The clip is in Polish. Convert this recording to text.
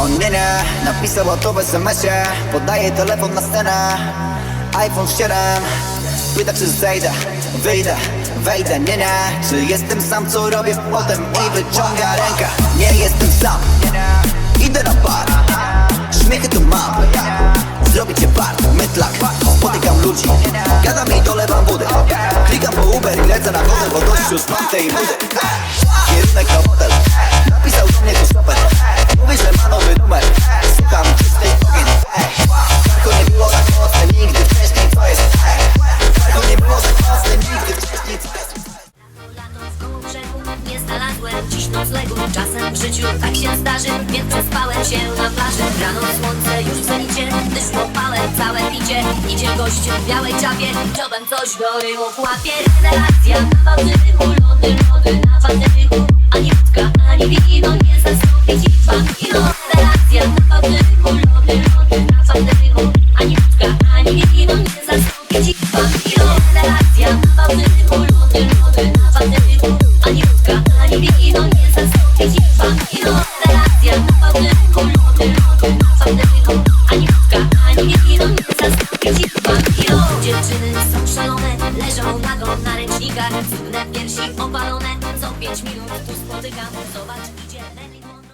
On nie, nie, napisał o to w SMS-ie Podaję telefon na scenę. iPhone 7 Pyta czy zejdę, wyjdę, wejdę. Nie, nie, czy jestem sam co robię potem I wyciąga rękę? Nie jestem sam, idę na bar. Śmiechy tu mam. Zrobię cię bar, mytlak. Spotykam ludzi. Gadam i dolewam wody Klikam po Uber i lecę na hotel Bo dość już mam tej Kierunek na hotel znalazłem dziś noclegu Czasem w życiu tak się zdarzy, więc przespałem się na plaży. Rano słońce już w zenicie, deszcz opałem całe picie. Idzie gość w białej czapie, dziobem coś do rymów łapie. Rewelacja na Bałtyku, lody, lody na Bałtyku Ani wódka, ani wino nie zastąpi ci wino Rewelacja na lody, lody na Bałtyku Ani ani wino nie zastąpi ci Bałtyku, lody, lody na Dziewczyny są szalone, leżą nago na ręcznikach Cudne piersi opalone, co pięć minut tu spotykam Zobacz, idzie Lenny